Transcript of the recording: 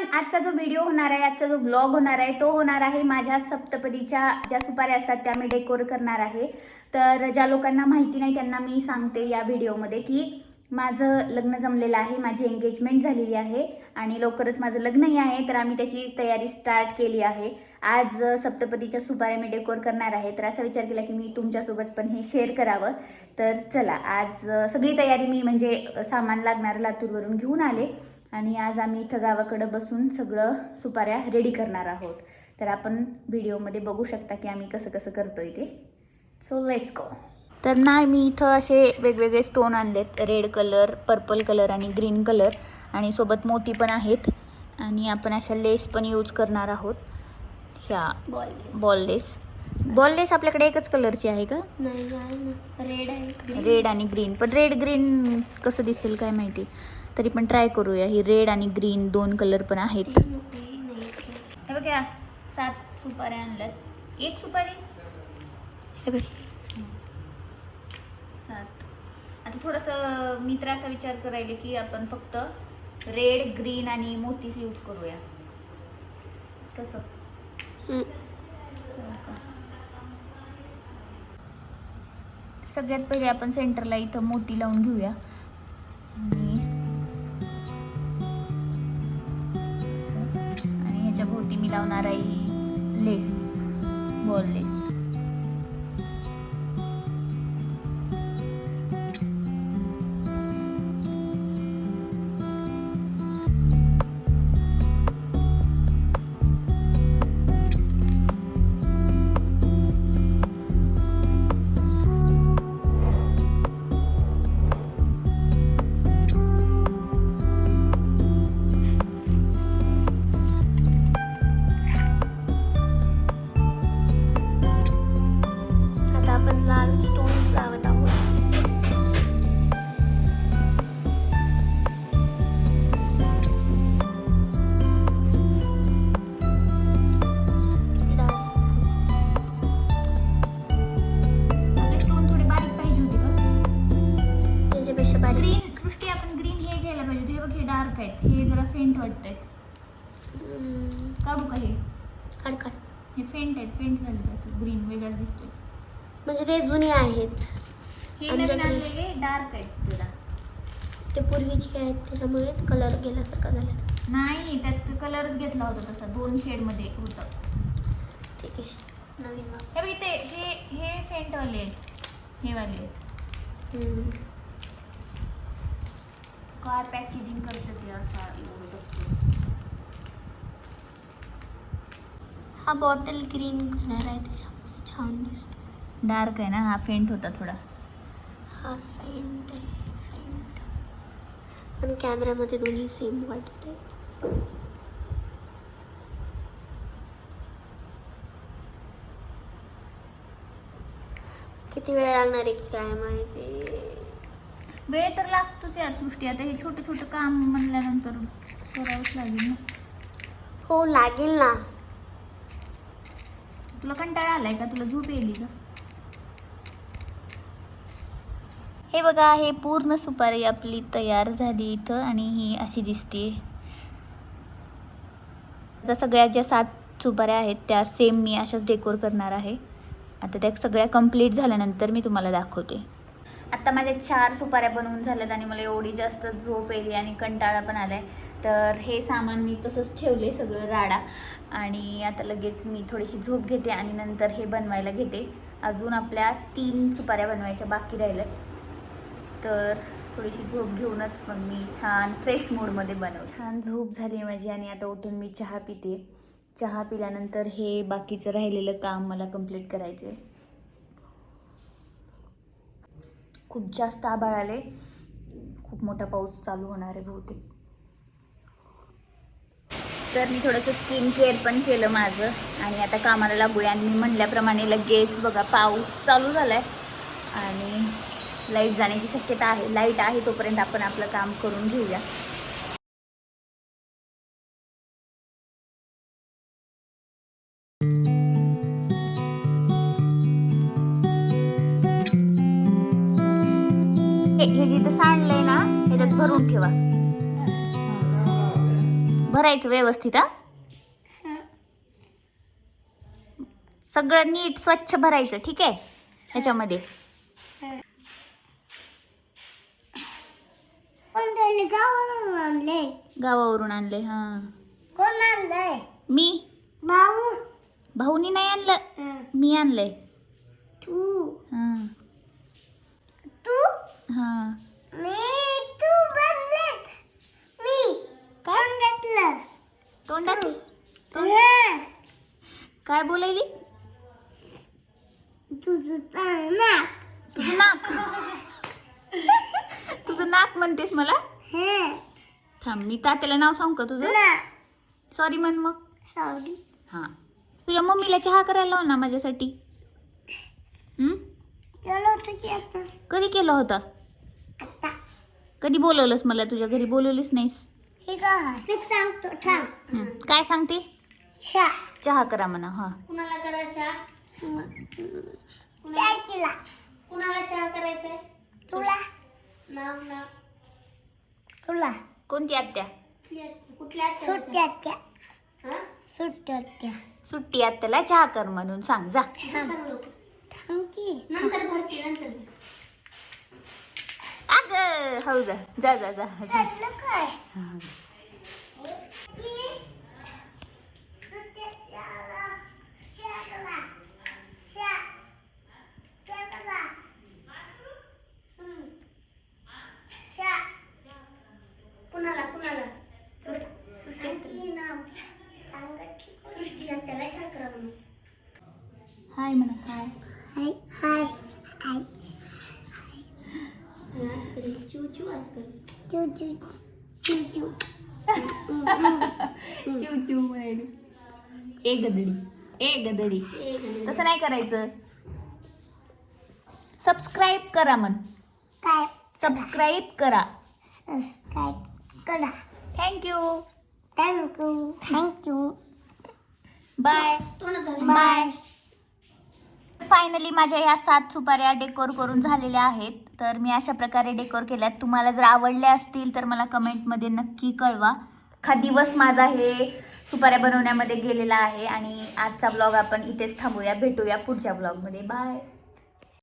पण आजचा जो व्हिडिओ होणार आहे आजचा जो ब्लॉग होणार आहे तो होणार आहे माझ्या सप्तपदीच्या ज्या सुपाऱ्या असतात त्या मी डेकोर करणार आहे. तर ज्या लोकांना माहिती नाही त्यांना मी सांगते या व्हिडिओमध्ये की माझं लग्न जमलेलं आहे माझी एंगेजमेंट झालेली आहे आणि लवकरच माझं लग्नही आहे तर आम्ही त्याची तयारी स्टार्ट केली आहे. आज सप्तपदीच्या सुपाऱ्या मी डेकोर करणार आहे तर असा विचार केला की मी तुमच्यासोबत पण हे शेअर करावं. तर चला आज सगळी तयारी मी म्हणजे सामान लागणार लातूरवरून घेऊन आले. आणि आज आम्ही इथं गावाकडं बसून सगळं सुपाऱ्या रेडी करणार आहोत. तर आपण व्हिडिओमध्ये बघू शकता की आम्ही कसं कसं करतोय ते. सो लेट्स गो तर नाही मी इथं असे वेगवेगळे स्टोन आणलेत. रेड कलर पर्पल कलर आणि ग्रीन कलर आणि सोबत मोती पण आहेत. आणि आपण अशा लेस पण यूज करणार आहोत. ह्या बॉल बॉल लेस आपल्याकडे एकच कलरची आहे का? नाही रेड आहे रेड आणि ग्रीन पण रेड ग्रीन कसं दिसेल काय माहिती? तरी पण ट्राय करूया. ही रेड आणि ग्रीन दोन कलर पण आहेत. हे बघा सात सुपाऱ्या आणल्यात. एक सुपारी? हे बघ. सात. आता थोडंसं मी तर असा विचार करायले की आपण फक्त रेड ग्रीन आणि मोतीच यूज करूया. कसं? सगळ्यात पहिले आपण सेंटरला इथं मोती लावून घेऊया. आणि आणि ह्याच्या भोवती मी लावणार आहे lace ball lace. Green Srushti आपण ग्रीन हे घ्यायला पाहिजे. हे बघ हे डार्क आहेत. हे जरा फेंट वाटतंय. काढू का हे? काढ काढ. हे फेंट आहेत. फेंट झाले असं. ग्रीन वेगळाच दिसतोय. म्हणजे ते जुने आहेत. हे नवीन आणलेले डार्क आहेत जरा ते पूर्वीचे आहेत. त्याच्यामुळे कलर गेल्यासारखा झाला. नाही त्यात कलरच घेतला होता तसा. दोन शेडमध्ये होतं. ठीक आहे. नवीन हे बघ इथे हे हे फेंट वाले आहेत. हे वाले आहेत. कार पॅकेजिंग करते ते असा. हा बॉटल ग्रीन कलर आहे त्याच्यामुळे छान दिसतो डार्क आहे ना? हा फेंट होता थोडा. हा फेंट आहे फेंट पण कॅमेऱ्यामध्ये दोन्ही सेम वाटते किती वेळ लागणार आहे की काय माहिती? वेळ तर लागतोच या सृष्टी. आता हे छोटं छोटं काम म्हणल्यानंतर करावंच लागेल ना. हो लागेल ना. तुला कंटाळा आलाय का? तुला झोप येईल का? हे बघा हे पूर्ण सुपारी आपली तयार झाली इथं आणि ही अशी दिसते आता सगळ्या ज्या सात सुपाऱ्या आहेत त्या सेम मी अशाच डेकोर करणार आहे. आता त्या सगळ्या कंप्लीट झाल्यानंतर मी तुम्हाला दाखवते. आत्ता माझ्या चार सुपाऱ्या बनवून झाल्यात आणि मला एवढी जास्त झोप येली आणि कंटाळा पण आलाय. तर हे सामान मी तसंच ठेवले सगळं राडा. आणि आता लगेच मी थोडीशी झोप घेते आणि नंतर हे बनवायला घेते. अजून आपल्या तीन सुपाऱ्या बनवायच्या बाकी राहिल्यात. तर थोडीशी झोप घेऊनच मग मी छान फ्रेश मूडमध्ये बनव छान झोप झाली माझी आणि आता उठून मी चहा पिते. चहा पिल्यानंतर हे बाकीचं राहिलेलं काम मला कंप्लीट करायचं आहे खूप जास्त आभाळ आले. खूप मोठा पाऊस चालू होणार आहे बहुतेक. तर मी थोडंसं स्किन केअर पण केलं माझं आणि आता कामाला लागूया आणि मी म्हणल्याप्रमाणे लगेच बघा पाऊस चालू झाला आहे आणि लाइट जाण्याची शक्यता आहे लाइट आहे तोपर्यंत आपण आपलं काम करून घेऊया. हे हे जिथं सांडलंय ना ह्याच्यात भरून ठेवा. भरायचं व्यवस्थित हा? सगळं नीट स्वच्छ भरायचं ठीक आहे? ह्याच्यामध्ये. गावावरून आणले? हा. कोण आणलंय? मी? भाऊ. भाऊनी नाही आणलं. मी आणलंय. तू. हा. तू? हा मी तू बनले मी काय घेतलं तोंडात तुझं काय बोलायली? तुझं ना तुझं नाक? तुझं नाक म्हणतेस मला? हे. थांब मी तात्याला नाव सांगू का तुझं? ना सॉरी म्हण मग. सॉरी हा. तुझ्या मम्मीला चहा करायला लाव ना माझ्यासाठी. हं? चलो तुझी आता? कधी केलं होतं? कधी बोलवलंस मला? तुझ्या घरी बोलवलीस नाहीस. हे काय मी सांगतो थांब. हं. काय सांगते? शा चहा करा म्हणा हा. कुणाला करायचा चायचीला. कुणाला चहा करायचंय? तुला. नाव नाव. तुला. कोणती आत्या? कुठल्या सुट्ट्या त्या सुट्ट्या त्या सुट्टी आत्याला चहा कर म्हणून सांग जा. नंतर भरती नंतर अग हो जा जा जा जा जा. काय हा. कुणाला कुणाला सृष्टी त्याला शाकरा म्हणून हाय म्हणा हाय हाय हाय हाय चू चू असकर चू चू चू चू चिव चिव म्हणायली ए गदडी. ए गदडी. तसं नाही करायचं. सबस्क्राईब करा म्हण. काय? सबस्क्राईब करा. सबस्क्राईब करा. Thank you thank you thank you bye bye finally माझ्या ह्या सात सुपाऱ्या डेकोर करून झालेल्या आहेत. तर मी अशा प्रकारे डेकोर केल्यात. तुम्हाला जर आवडल्या असतील तर मला कमेंटमध्ये नक्की कळवा. हा दिवस माझा हे सुपाऱ्या बनवण्यामध्ये गेलेला आहे आणि आजचा ब्लॉग आपण इथेच थांबूया. भेटूया पुढच्या ब्लॉगमध्ये बाय